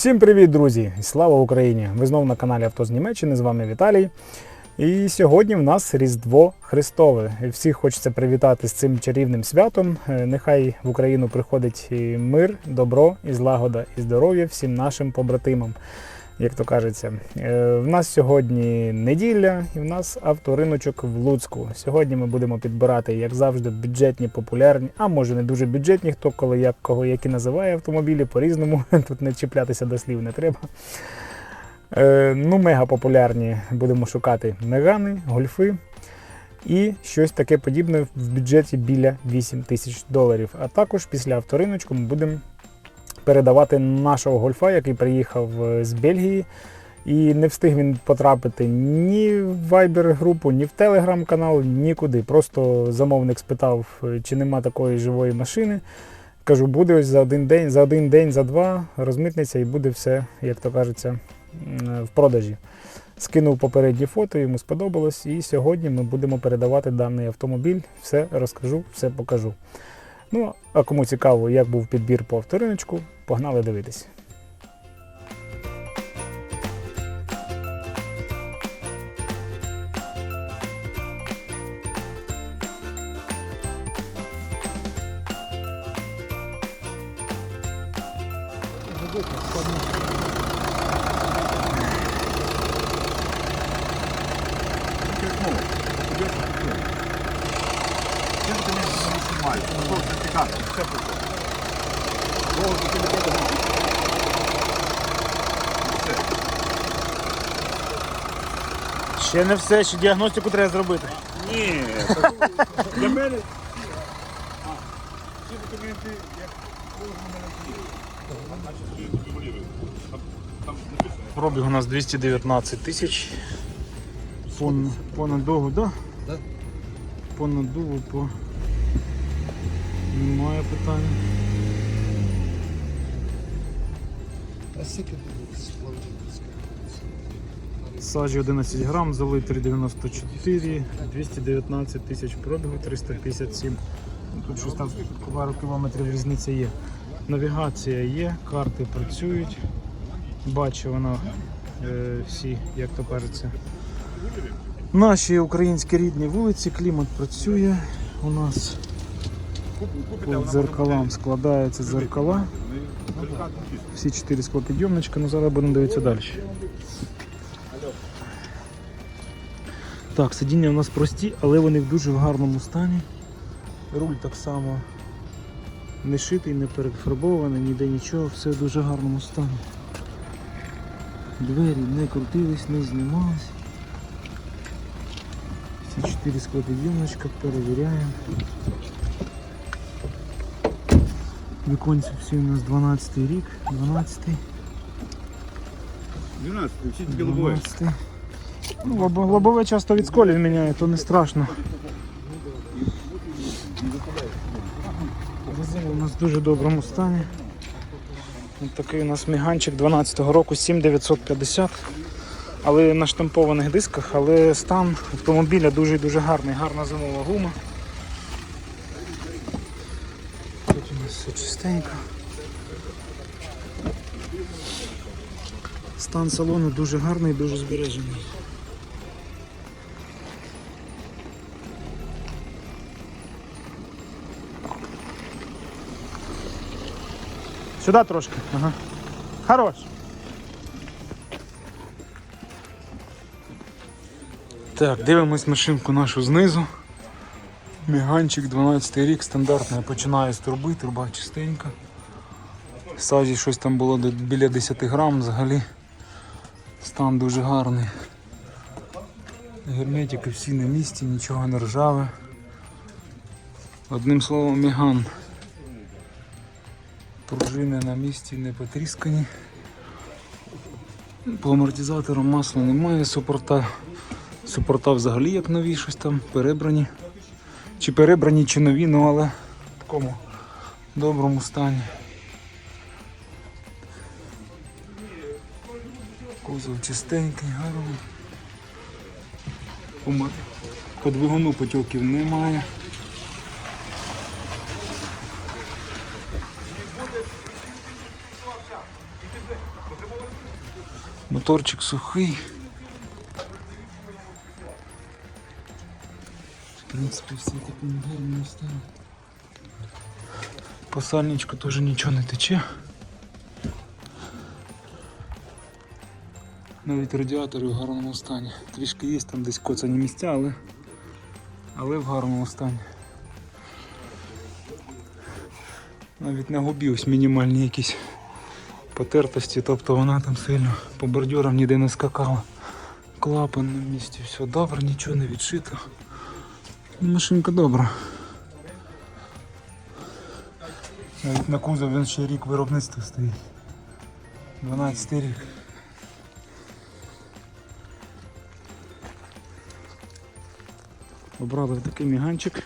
Всім привіт, друзі! І Слава Україні! Ви знову на каналі Авто з Німеччини. З вами Віталій. І сьогодні в нас Різдво Христове. Всіх хочеться привітати з цим чарівним святом. Е, Нехай в Україну приходить і мир, добро, і злагода, і здоров'я всім нашим побратимам. Як то кажеться, Е, в нас сьогодні неділя, і в нас авториночок в Луцьку. Сьогодні ми будемо підбирати, як завжди, бюджетні, популярні, а може не дуже бюджетні, хто коли як кого які називає автомобілі по-різному. Тут не чіплятися до слів не треба. Е, ну, мега популярні будемо шукати мегани, гольфи і щось таке подібне в бюджеті біля 8 тисяч доларів. А також після авториночку ми будемо передавати нашого гольфа, який приїхав е, з Бельгії. І не встиг він потрапити ні в Viber групу, ні в Telegram канал, нікуди. Просто замовник спитав, е, чи нема такої живої машини. Кажу, буде ось за один день, за один день, за два розмитнеться і буде все, як то кажеться, в продажі. Скинув попередні фото, йому сподобалось. І сьогодні ми будемо передавати даний автомобіль. Все розкажу, все покажу. Ну, а кому цікаво, як був підбір по авториночку, погнали дивитись. Ще не все, ще діагностику треба зробити. Ні, для мене. Ці документи, як Пробіг у нас 219 тисяч. Пон, понад довго, да? Да. Понад довго по. Немає питання. А скільки буде? Саджі 11 грам, залий 394, 219 тисяч пробігу, 357. Ну, Тут щось там пару кілометрів різниця є. Навігація є, карти працюють. Бачу вона е, всі, як то кажеться. Наші українські рідні вулиці, клімат працює. У нас по дзеркалам складаються дзеркала. Всі чотири склопідйомничка, ну зараз будемо дивитися далі. Так, сидіння у нас прості, але вони в дуже гарному стані. Руль так само не шитий, не перефарбований, ніде нічого, все в дуже гарному стані. Двері не крутились, не знімались. Всі чотири склопідйомничка перевіряємо. Віконці всі у нас 12 рік, 12 12, всі тільки лобове. 12. Ну, лобо- лобове часто від сколів міняє, то не страшно. Резина у нас в дуже доброму стані. Ось такий у нас міганчик 12-го року 7950. Але на штампованих дисках, але стан автомобіля дуже і дуже гарний, гарна зимова гума. Тут у нас все чистенько. Стан салону дуже гарний, дуже збережений. Сюди трошки. Ага. Хорош. Так, дивимось машинку нашу знизу. Міганчик 12 рік, стандартний. Я починаю з труби, труба чистенька. Саджі щось там було біля 10 грам взагалі. Стан дуже гарний. Герметики всі на місці, нічого не ржаве. Одним словом, міган. Пружини на місці не потріскані. По амортизаторам масла немає, супорта. Супорта взагалі як нові, щось там перебрані. Чи перебрані, чи нові, ну але в такому доброму стані. Кузов чистенький, гарний. По двигуну потьоків немає. Моторчик сухий. В принципі, все в такому гарному стані. По сальничку теж нічого не тече. Навіть радіатори в гарному стані. Трішки є там десь коцані місця, але, але в гарному стані. Навіть на губі ось мінімальні якісь потертості, тобто вона там сильно по бордюрам ніде не скакала. Клапан на місці, все добре, нічого не відшито. Машинка добра. Навіть на кузов він ще рік виробництва стоїть. 12 рік. Обрали такий міганчик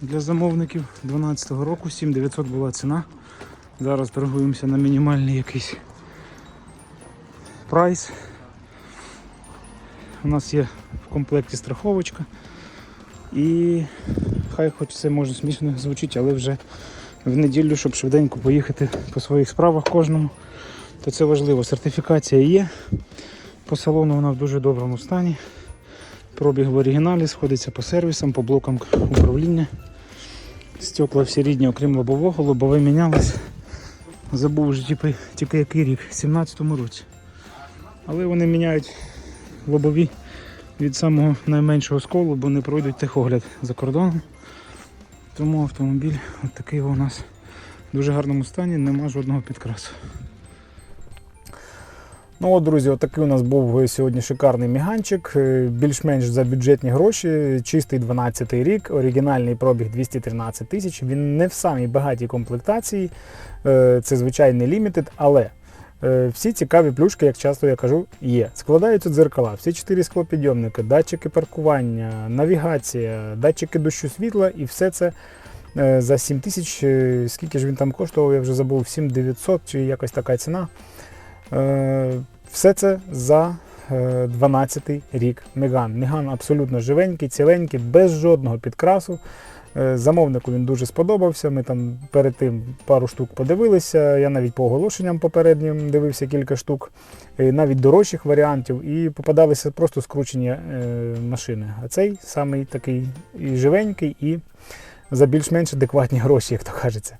для замовників 12-го року, 7900 була ціна. Зараз торгуємося на мінімальний якийсь прайс. У нас є в комплекті страховочка. І хай хоч це може смішно звучить, але вже в неділю, щоб швиденько поїхати по своїх справах кожному, то це важливо. Сертифікація є. По салону вона в дуже доброму стані. Пробіг в оригіналі, сходиться по сервісам, по блокам управління. Стекла всі рідні, окрім лобового, лобове мінялось. Забув вже тільки, тільки який рік, в 17-му році. Але вони міняють лобові від самого найменшого сколу, бо не пройдуть техогляд за кордоном. Тому автомобіль от такий у нас в дуже гарному стані, нема жодного підкрасу. Ну от, друзі, отакий у нас був сьогодні шикарний міганчик. е, Більш-менш за бюджетні гроші. Чистий 12 рік, оригінальний пробіг 213 тисяч. Він не в самій багатій комплектації. е, Це звичайний лімітед, але е, всі цікаві плюшки, як часто я кажу, є. Складаються дзеркала, всі чотири склопідйомники, датчики паркування, навігація, датчики дощу світла і все це. е, За 7 тисяч, е, скільки ж він там коштував, я вже забув, 7900 чи якась така ціна. Е, Все це за 12 рік Меган. Меган абсолютно живенький, ціленький, без жодного підкрасу. Е, Замовнику він дуже сподобався. Ми там перед тим пару штук подивилися. Я навіть по оголошенням попереднім дивився кілька штук, е, навіть дорожчих варіантів, і попадалися просто скручені е, машини. А цей самий такий і живенький, і за більш-менш адекватні гроші, як то кажеться.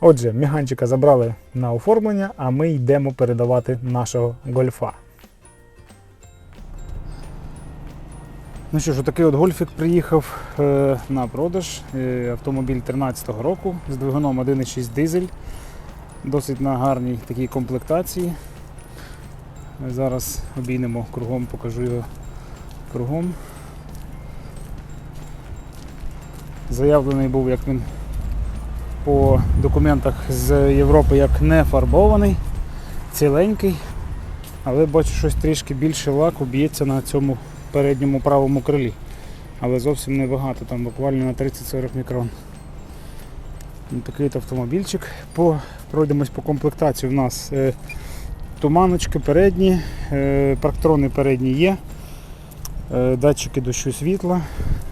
Отже, міганчика забрали на оформлення, а ми йдемо передавати нашого гольфа. Ну що ж, такий от гольфік приїхав е, на продаж. Е, автомобіль 13-го року з двигуном 1,6 дизель. Досить на гарній такій комплектації. Зараз обійдемо кругом, покажу його кругом. Заявлений був, як він по документах з Європи як не фарбований, ціленький, але бачу щось трішки більше лаку б'ється на цьому передньому правому крилі. Але зовсім не багато, там буквально на 30-40 мікрон. Такий автомобільчик. По, пройдемось по комплектації. У нас е, туманочки передні, е, парктрони передні є, е, датчики дощу світла,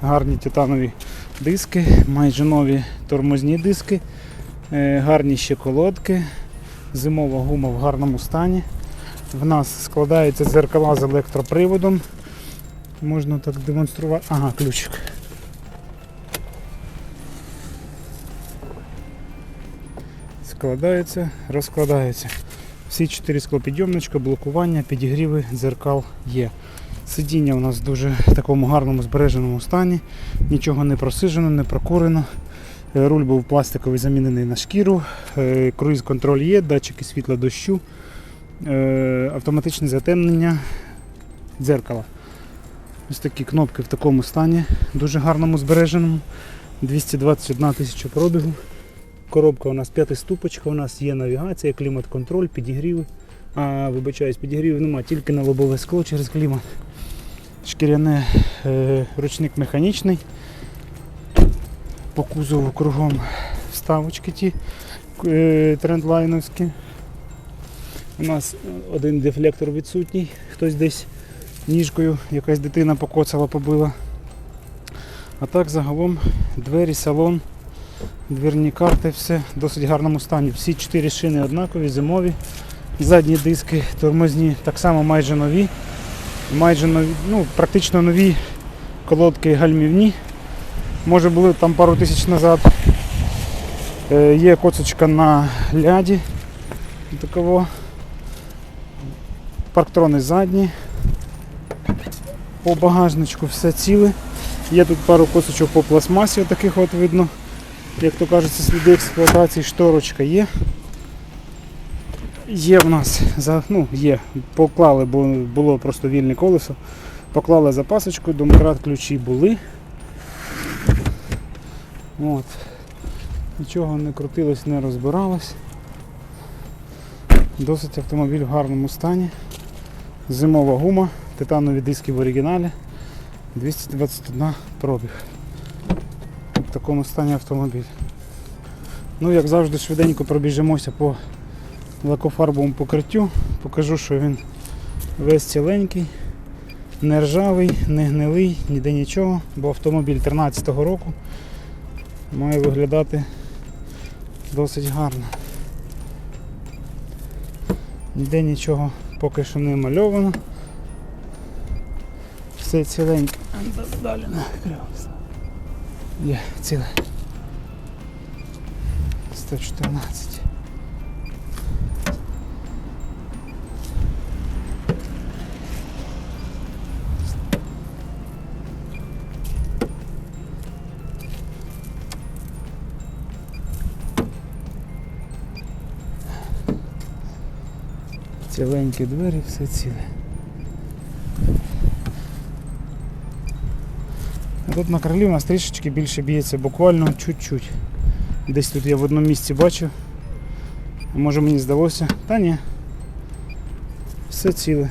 гарні титанові диски, майже нові тормозні диски, е, гарні ще колодки, зимова гума в гарному стані. В нас складаються дзеркала з електроприводом. Можна так демонструвати. Ага, ключик. Складається, розкладається. Всі чотири склопідйомничка, блокування, підігріви дзеркал є. Сидіння у нас в дуже такому гарному збереженому стані. Нічого не просижено, не прокурено. Е, Руль був пластиковий замінений на шкіру. Е, Круїз контроль є, датчики світла дощу, е, автоматичне затемнення дзеркала. Ось такі кнопки в такому стані, дуже гарному збереженому. 221 тисяча пробігу. Коробка у нас п'ятиступочка, у нас є навігація, клімат-контроль, підігріви. А, вибачаюсь, підігрівів нема, тільки на лобове скло через клімат. Шкіряне е, ручник механічний. По кузову кругом вставочки ті е, трендлайновські. У нас один дефлектор відсутній, хтось десь ніжкою, якась дитина покоцала, побила. А так загалом двері, салон, двірні карти, все в досить гарному стані. Всі чотири шини однакові, зимові. Задні диски тормозні так само майже нові. Майже нові, ну, практично нові колодки гальмівні. Може були там пару тисяч назад. Е, Є коцочка на ляді. Такого. Парктрони задні. По багажничку все ціле. Є тут пару косочок по пластмасі, таких от видно. Як то кажеться, сліди експлуатації, шторочка є. Є в нас, ну, є, поклали, бо було просто вільне колесо. Поклали запасочку, домкрат ключі були. От. Нічого не крутилось, не розбиралось. Досить автомобіль в гарному стані. Зимова гума, титанові диски в оригіналі. 221 пробіг. В такому стані автомобіль. Ну, як завжди, швиденько пробіжимося по лакофарбовому покриттю. Покажу, що він весь ціленький, не ржавий, не гнилий, ніде нічого, бо автомобіль 13-го року має виглядати досить гарно. Ніде нічого поки що не мальовано. Все ціленьке. А, Далі накрився. Є, ціле. 114. Ціленькі двері, все ціле. Тут на крилі у нас трішечки більше б'ється, буквально чуть-чуть. Десь тут я в одному місці бачив. Може мені здалося? Та ні. Все ціле,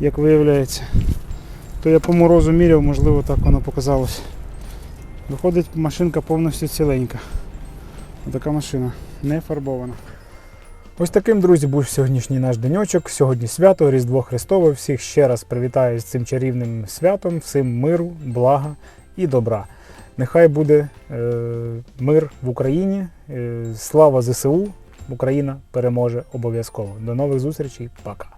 як виявляється. То я по морозу міряв, можливо так воно показалось. Виходить машинка повністю ціленька. Така машина, не фарбована. Ось таким, друзі, був сьогоднішній наш деньочок. Сьогодні свято, Різдво Христове. Всіх ще раз привітаю з цим чарівним святом, всім миру, блага і добра. Нехай буде е, мир в Україні. Е, слава ЗСУ! Україна переможе обов'язково. До нових зустрічей. Пока.